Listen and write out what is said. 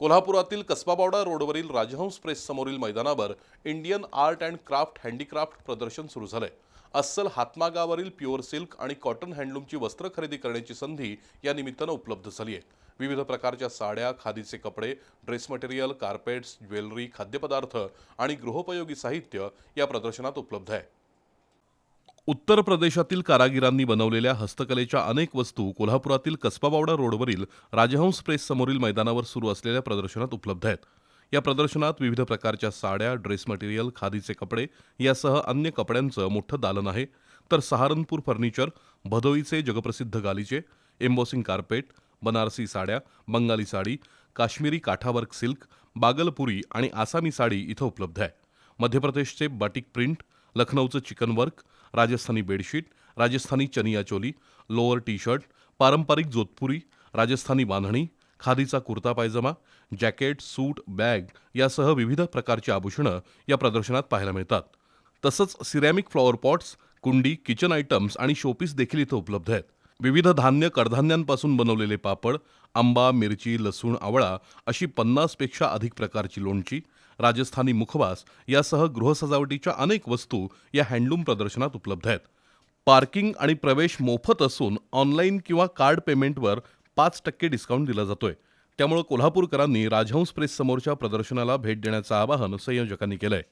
कोल्हापुरातील कसबाबावडा रोडवरील राजहंस प्रेस समोरील मैदानावर Indian art and craft handicraft प्रदर्शन सुरू झालंय. अस्सल हातमागावरील प्युअर सिल्क आणि कॉटन हँडलूमची वस्त्र खरेदी करण्याची संधी या निमित्तानं उपलब्ध झाली आहे. विविध प्रकारच्या साड्या खादीचे कपडे ड्रेस मटेरियल कार्पेट्स ज्वेलरी खाद्यपदार्थ आणि गृहोपयोगी साहित्य या प्रदर्शनात उपलब्ध आहे. उत्तर प्रदेशातील कारागिरांनी बनवलेल्या हस्तकलेच्या अनेक वस्तू कोल्हापुरातील कसबाबावडा रोडवरील राजहंस प्रेस समोरील मैदानावर सुरू असलेल्या प्रदर्शनात उपलब्ध आहेत. या प्रदर्शनात विविध प्रकारच्या साड्या ड्रेस मटेरियल खादीचे कपडे यासह अन्य कपड्यांचं मोठं दालन आहे. तर सहारनपूर फर्निचर भदोईचे जगप्रसिद्ध गालिचे एम्बॉसिंग कार्पेट बनारसी साड्या बंगाली साडी काश्मीरी काठावर्क सिल्क बागलपुरी आणि आसामी साडी इथं उपलब्ध आहे. मध्य प्रदेशचे batik print लखनौचं chikan work Rajasthani bedsheet Rajasthani chaniya choli lower T shirt पारंपरिक जोधपुरी राजस्थानी बांधणी खादीचा kurta pyjama jacket suit bag यासह विविध प्रकारची आभूषणं या प्रदर्शनात पाहायला मिळतात. तसंच सिरॅमिक फ्लॉवर पॉट्स कुंडी किचन आयटम्स आणि शोपीस देखील इथं उपलब्ध आहेत. विविध धान्य कडधान्यांपासून बनवलेले पापड आंबा मिरची लसूण आवळा अशी पन्नासपेक्षा अधिक प्रकारची लोणची राजस्थानी मुखवास यासह गृहसजावटीच्या अनेक वस्तू या हँडलूम प्रदर्शनात उपलब्ध आहेत. पार्किंग आणि प्रवेश मोफत असून ऑनलाईन किंवा कार्ड पेमेंटवर पाच टक्के डिस्काउंट दिला जातोय. त्यामुळे कोल्हापूरकरांनी राजहंस प्रेस समोरच्या प्रदर्शनाला भेट देण्याचं आवाहन संयोजकांनी केलंय.